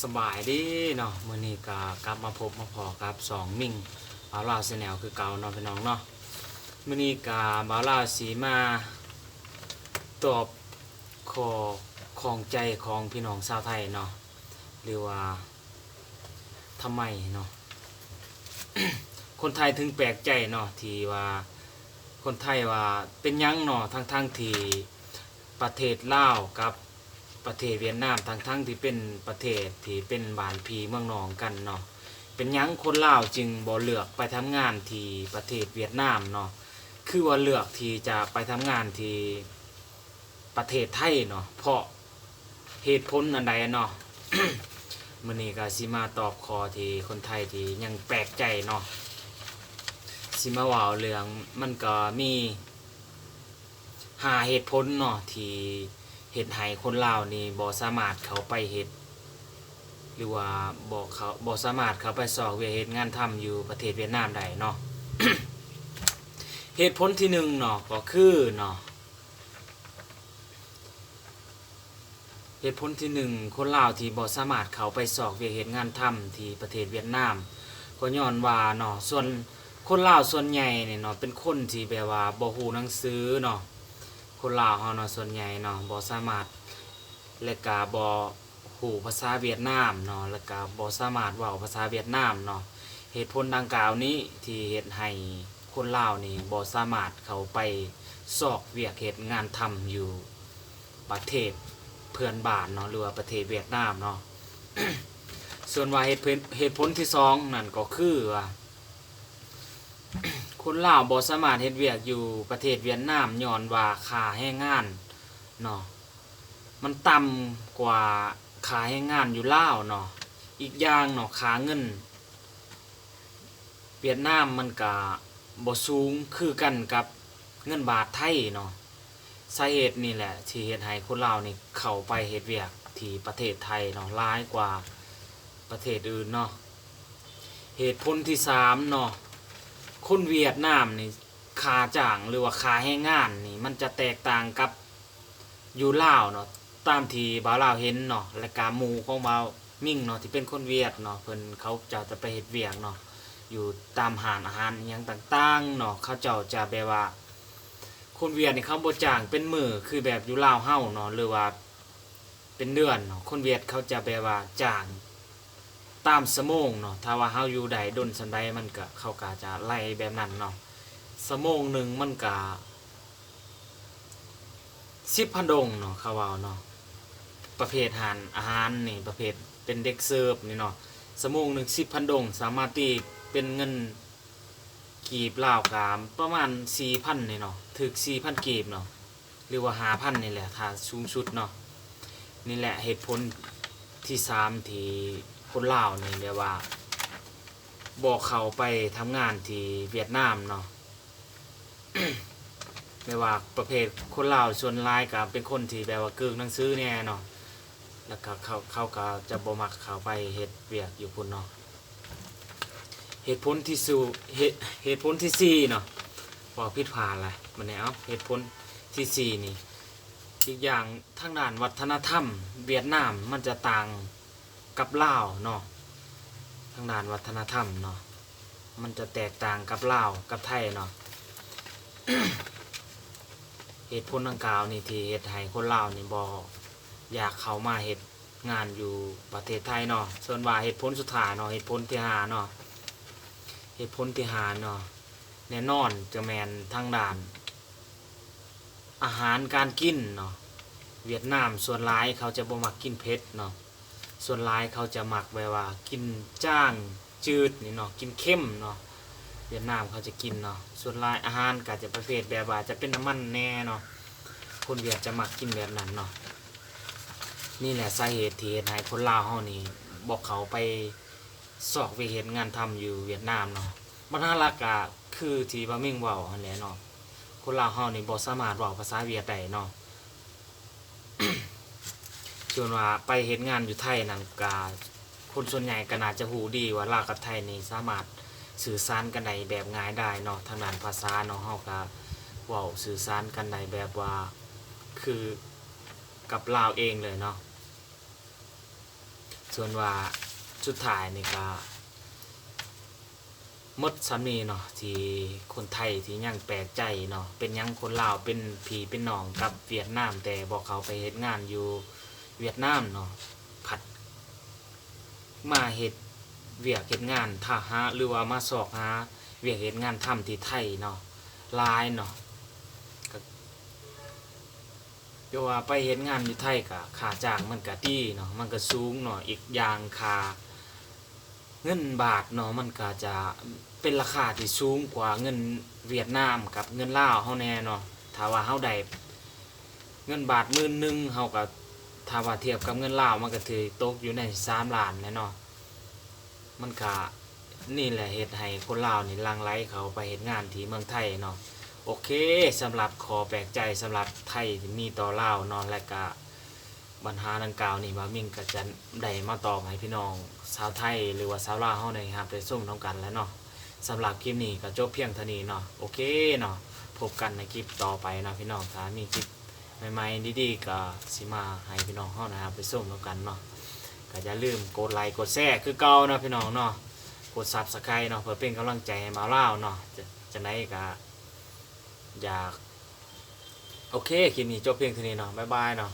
สบายดีเนาะมื้อนี้ก็กลับมาพบมาพอกับสองมิ่งบาลาวแนลคือเก่าเนาะพี่น้องเนาะมื้อนี้ก็บาลาสีมาตอบขอของใจของพี่น้องชาวไทยเนาะหรือว่าทำไมเนาะคนไทยถึงแปลกใจเนาะที่ว่าคนไทยว่าเป็นยังเนาะทั้งทั้งๆที่ประเทศลาวกับ ประเทศเวียดนามทั้งทั้งที่เป็นประเทศที่เป็นบ้านพีเมืองนองกันเนาะเป็นยังคนลาวจึงบ่เลือกไปทำงานที่ประเทศเวียดนามเนาะคือว่าเลือกที่จะไปทำงานที่ประเทศไทยเนาะเพราะเหตุผลอันใดเนาะมื้อนี้ก็สิมาตอบคอที่คนไทยที่ยังแปลกใจเนาะสิมาว้าเรื่องมันก็มีหาเหตุผลเนาะที่ เห็ดให้คนลาวนี่บ่สามารถเขาไปเฮ็ดหรือว่าบ่เขาบ่สามารถเขาไปสอกเวียเฮ็ดงานทำอยู่ประเทศเวียดนามได้เนาะเหตุผลที่หนึ่งเนาะก็คือเนาะเหตุผลที่หนึ่งคนลาวที่บ่สามารถเขาไปสอกเวียเฮ็ดงานทำที่ประเทศเวียดนามก็ย้อนว่าเนาะส่วนคนลาวส่วนใหญ่เนี่ยเนาะเป็นคนที่แบบว่าบ่ฮู้หนังสือเนาะ คนลาวเฮาเนาะส่วนใหญ่เนาะบ่สามารถและก็บ่ฮู้ภาษาเวียดนามเนาะแล้วก็บ่สามารถเว้าภาษาเวียดนามเนาะเหตุผลดังกล่าวนี้ที่เฮ็ดให้คนลาวนี่บ่สามารถเข้าไปสอกเวียกเฮ็ดงานทำอยู่ประเทศเพื่อนบ้านเนาะหรือว่าประเทศเวียดนามเนาะส่วนว่าเหตุเหตุผลที่สองนั่นก็คือว่า คนลาวบ่สามารถเฮ็ดเวียกอยู่ประเทศเวียดนามย้อนว่าค่าแรงงานเนาะมันต่ำกว่าค่าแรงงานอยู่ลาวเนาะอีกอย่างเนาะค่าเงิน เวียดนามมันก็บ่สูงคือกันกับเงินบาทไทยเนาะสาเหตุนี่แหละที่เฮ็ดให้คนลาวนี่เข้าไปเฮ็ดเวียกที่ประเทศไทยเนาะหลายกว่าประเทศอื่นเนาะเหตุผลที่สามเนาะ คนเวียดนามนี่ค่าจ้างหรือว่าค่าแรงงานนี่มันจะแตกต่างกับอยู่ลาวเนาะตามที่บ่าวลาวเห็นเนาะและกาหมู่ของบ่าวมิ่งเนาะที่เป็นคนเวียดเนาะเพิ่นเขาจะจะไปเฮ็ดเวียกเนาะอยู่ตามหานอาหารอหยังต่างๆเนาะเขาเจ้าจะแบบว่า คนเวียดนี่เขาบ่จ้างเป็นมือคือแบบอยู่ลาวเฮาเนาะหรือว่าเป็นเดือนเนาะคนเวียดเขาจะแบบว่าจ้าง ตามสมองเนาะถ้าว่าเฮาอยู่ใดดนสันใดมันก็เขาก็จะไล่แบบนั้นเนาะสมองหนึ่งมันก็สิบพันดงเนาะเขาว่าเนาะประเภทอาหารอาหารนี่ประเภทเป็นเด็กเสิร์ฟนี่เนาะสมองหนึ่งสิบพันดงสามารถตีเป็นเงินกีบลาวกามประมาณสี่พันนี่เนาะถึกสี่พันกีบเนาะหรือว่าหาพันนี่แหละถ้าสูงสุดเนาะนี่แหละเหตุผลที่สามที่ คนลาวนี่เรียกว่า บอกเขาไปทำงานที่เวียดนามเนาะไม่ว่าประเภทคนลาวส่วนลายก็เป็นคนที่แบบว่าเกิงหนังสือแน่เนาะแล้วก็เขาเขาก็จะบ่มักเขาไปเฮ็ดเวียกอยู่พุ่นเนาะเหตุผลที่สู่เหตุเหตุผลที่สี่เนาะบอกผิดพลาดอะไรมันเนี่ยเอาเหตุผลที่สี่นี่อีกอย่างทางด้านวัฒนธรรม เวียดนามมันจะต่าง กับลาวเนาะทางด้านวัฒนธรรมเนาะมันจะแตกต่างกับลาวกับไทยเนาะเหตุผลดังกล่าวนี่ที่เหตุให้คนลาวนี่บออยากเข้ามาเหตุงานอยู่ประเทศไทยเนาะส่วนว่าเหตุผลสุดท้ายเนาะเหตุผลที่หาเนาะเหตุผลที่หาเนาะแน่นอนจะแมนทางด้าน อาหารการกินเนาะเวียดนามส่วนร้ายเขาจะบ่มักกินเผ็ดเนาะ ส่วนร้ายเขาจะหมักแบบว่า กินจ้างจืดนี่เนาะกินเข้มเนาะเวียดนามเขาจะกินเนาะส่วนร้ายอาหารก็จะประเภทแบบว่าจะเป็นน้ำมันแน่เนาะคนเวียดจะหมักกินแบบนั้นเนาะนี่แหละสาเหตุที่เฮ็ดให้คนลาวเฮานี่บอกเขาไปสอกไปเห็นงานทำอยู่เวียดนามเนาะบรรลักก็คือที่บะมิ่งเว้าหั่นแหละเนาะคนลาวเฮานี่บ่สามารถเว้าภาษาเวียดได้เนาะ ส่วนว่าไปเฮ็ดงานอยู่ไทยนั่นก็คนส่วนใหญ่ก็น่าจะฮู้ดีว่าลาวกับไทยนี่สามารถสื่อสารกันได้แบบง่ายได้เนาะทางด้านภาษาเนาะเฮาก็เว้าสื่อสารกันได้แบบว่าคือกับลาวเองเลยเนาะส่วนว่าสุดท้ายนี่ก็มดสามีเนาะที่คนไทยที่ยังแปลกใจเนาะเป็นยังคนลาวเป็นผีเป็นน้องกับเวียดนามแต่บอกเขาไปเฮ็ดงานอยู่ เวียดนามเนาะผัด มาเฮ็ดเวียกเฮ็ดงานท่าหาหรือว่ามาสอกหาเวียกเฮ็ดงานทำที่ไทยเนาะลายเนาะก็เรียกว่าไปเฮ็ดงานอยู่ไทยก็ค่าจ้างมันก็ดีเนาะมันก็สูงเนาะอีกอย่างค่าเงินบาทเนาะมันก็จะเป็นราคาที่สูงกว่าเงินเวียดนามกับเงินลาวเฮาแน่เนาะถ้าว่าเฮาได้เงินบาทหมื่นหนึ่งเฮาก็ ถ้าว่าเทียบกับเงินลาวมันก็ถือตกอยู่ในสามล้านแน่นาะมันก็นี่แหละเหตุให้คนลาวนี่ลังไลเขาไปเฮ็ดงานที่เมืองไทยเนาะโอเคสำหรับขอแปลกใจสำหรับไทยที่มีต่อลาวนาะและก็ปัญหาดังกล่าวนี่ว่ามิ่งก็จะได้มาตอบให้พี่น้องชาวไทยหรือว่าชาวลาวเฮาได้ครับได้ส้มน้องกันแล้วเนาะสำหรับคลิปนี้ก็จบเพียงเท่านี้เนาะโอเคเนาะพบกันในคลิปต่อไปนะพี่น้องถ้ามีคลิป ใหม่ๆดีๆก็สิมาให้พี่น้องเฮานะครับไปส่งแล้วกันเนาะก็อย่าลืมกดไลค์กดแชร์คือเก่านะพี่น้องเนาะกดซับสไครต์เนาะเพื่อเป็นกำลังใจให้มาเล่าเนาะจะจะไหนก็อยาก โอเคคลิปนี้จบเพียงเท่านี้เนาะบ๊ายบายเนาะ